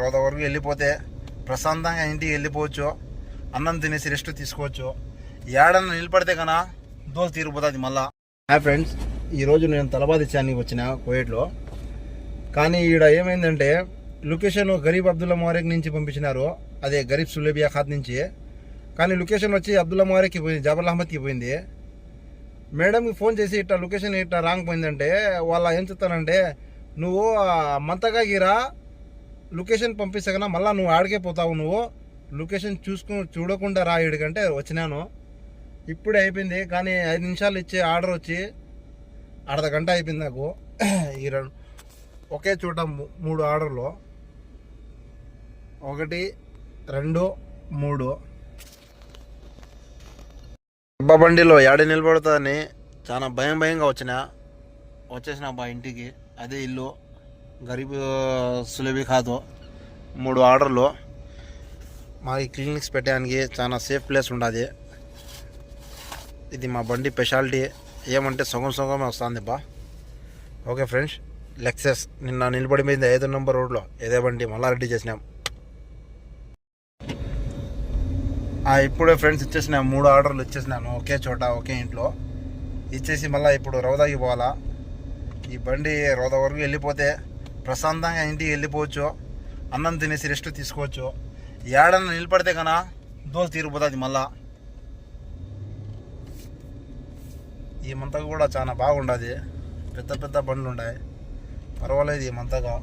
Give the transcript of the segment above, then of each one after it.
రోద వరకు వెళ్ళిపోతే ప్రశాంతంగా ఇంటికి వెళ్ళిపోవచ్చు. అన్నం తినేసి రెస్ట్ తీసుకోవచ్చు. ఏడన్నా నిలబడితే కన్నా దోలు తీరిపోతుంది మళ్ళా. హాయ్ ఫ్రెండ్స్ ఈరోజు నేను తలబాది ఇచ్చానికి వచ్చిన కోయేట్లో. కానీ ఈడ ఏమైందంటే లొకేషన్ గరీబ్ అబ్దుల్లా మోరేక్ నుంచి పంపించినారు. అదే గరీబ్ సులేబియా ఖాత్ నుంచి. కానీ లొకేషన్ వచ్చి అబ్దుల్లా మోరేక్కి పోయింది జబల్ అహ్మద్కి పోయింది. మేడంకి ఫోన్ చేసి ఇట్లా లొకేషన్ ఇట్లా రాంగ్ పోయిందంటే వాళ్ళ ఏం చెప్తానంటే నువ్వు మంతగా గిరా లొకేషన్ పంపిస్తే మళ్ళీ నువ్వు ఆడికే పోతావు నువ్వు. లొకేషన్ చూసుకు చూడకుండా రా ఇడికంటే వచ్చినాను. ఇప్పుడే అయిపోయింది. కానీ ఐదు నిమిషాలు ఇచ్చే ఆర్డర్ వచ్చి అర్ధ గంట అయిపోయింది నాకు. ఈ రెండు ఒకే చోట మూడు ఆర్డర్లు. ఒకటి రెండు మూడు. డబ్బా బండిలో ఏడ నిలబడుతుందని చాలా భయం భయంగా వచ్చిన. వచ్చేసిన అబ్బా ఇంటికి. అదే ఇల్లు. గరీబ్ సులభి కాదు. మూడు ఆర్డర్లు. మాకు క్లినిక్స్ పెట్టడానికి చాలా సేఫ్ ప్లేస్ ఉండదు. ఇది మా బండి స్పెషాలిటీ ఏమంటే సగం సగమే వస్తుంది బా. ఓకే ఫ్రెండ్స్ లెక్సెస్ నిన్న నిలబడి మీద ఐదు నెంబర్ రోడ్లో ఏదే బండి మళ్ళా రెడీ చేసినాం. ఇప్పుడే ఫ్రెండ్స్ ఇచ్చేసిన మూడు ఆర్డర్లు ఇచ్చేసినాను. ఒకే చోట ఒకే ఇంట్లో. ఇచ్చేసి మళ్ళీ ఇప్పుడు రౌదాకి పోవాలా. ఈ బండి రౌద వరకు వెళ్ళిపోతే ప్రశాంతంగా ఇంటికి వెళ్ళిపోవచ్చు అన్నం తినేసి రెస్ట్ తీసుకోవచ్చు. ఏడన్నా నిలబడితే కన్నా దోలు తీరిపోతుంది మళ్ళా. ఈ మంతగా కూడా చాలా బాగుండదు. పెద్ద పెద్ద బండ్లు ఉన్నాయి పర్వాలేదు ఈ మంతగా.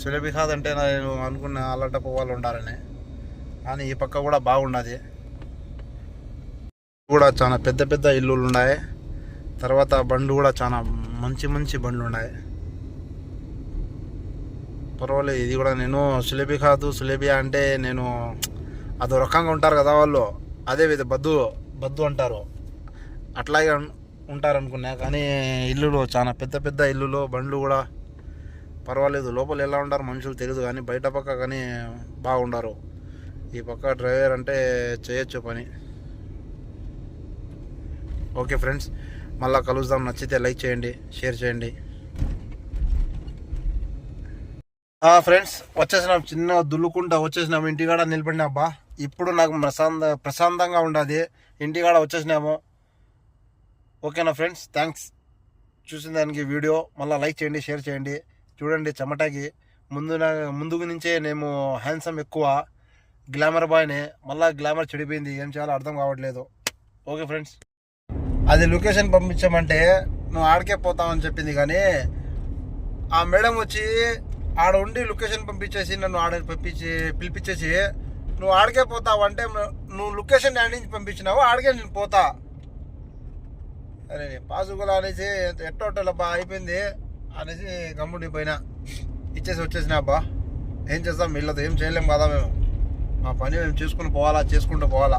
సులభి కాదంటే నేను అనుకున్న అల్లటప్పు వాళ్ళు ఉండాలని. కానీ ఈ పక్క కూడా బాగున్నది కూడా చాలా పెద్ద పెద్ద ఇల్లులు ఉన్నాయి. తర్వాత బండ్లు కూడా చాలా మంచి మంచి బండ్లు ఉన్నాయి. పర్వాలేదు ఇది కూడా నేను సులేబి కాదు సులేబియా అంటే నేను అదో రకంగా ఉంటారు కదా వాళ్ళు. అదే విధ బద్దు బద్దు అంటారు. అట్లాగే ఉంటారనుకున్నా కానీ ఇల్లులు చాలా పెద్ద పెద్ద ఇల్లులు బండ్లు కూడా పర్వాలేదు. లోపల ఎలా ఉంటారు మనుషులు తెలియదు కానీ బయట పక్క కానీ బాగుండరు. ఈ పక్క డ్రైవర్ అంటే చేయొచ్చు పని. ఓకే ఫ్రెండ్స్ మళ్ళీ కలుద్దాం. నచ్చితే లైక్ చేయండి షేర్ చేయండి. ఫ్రెండ్స్ వచ్చేసినాం. చిన్న దుల్లుకుంటా వచ్చేసినాము ఇంటికాడ నిలబడినా అబ్బా ఇప్పుడు నాకు ప్రశాంత ప్రశాంతంగా ఉండదు. ఇంటికాడ వచ్చేసినాము. ఓకేనా ఫ్రెండ్స్ థ్యాంక్స్ చూసిన దానికి వీడియో మళ్ళీ లైక్ చేయండి షేర్ చేయండి. చూడండి చెమటకి. ముందు నా- ముందుకు నుంచే నేను హ్యాండ్సమ్ ఎక్కువ. గ్లామర్ బాయ్నే మళ్ళీ గ్లామర్ చెడిపోయింది. ఏం చేయాలో అర్థం కావట్లేదు. ఓకే ఫ్రెండ్స్ అది లొకేషన్ పంపించామంటే నువ్వు ఆడికే పోతామని చెప్పింది కానీ ఆ మేడం వచ్చి ఆడ ఉండి లొకేషన్ పంపించేసి నన్ను ఆడ పంపించి పిలిపించేసి నువ్వు ఆడికే పోతావు అంటే నువ్వు లొకేషన్ ఆడి నుంచి పంపించినావు ఆడికే నేను పోతా. అరే పాసుగుల అనేసి ఎట్టోటలబ్బా అయిపోయింది అనేసి గమ్ముడి పోయినా. ఇచ్చేసి వచ్చేసిన అబ్బా. ఏం చేస్తాం వీళ్ళతో ఏం చేయలేం కదా మేము. మా పని మేము చేసుకుని పోవాలా చేసుకుంటూ పోవాలా.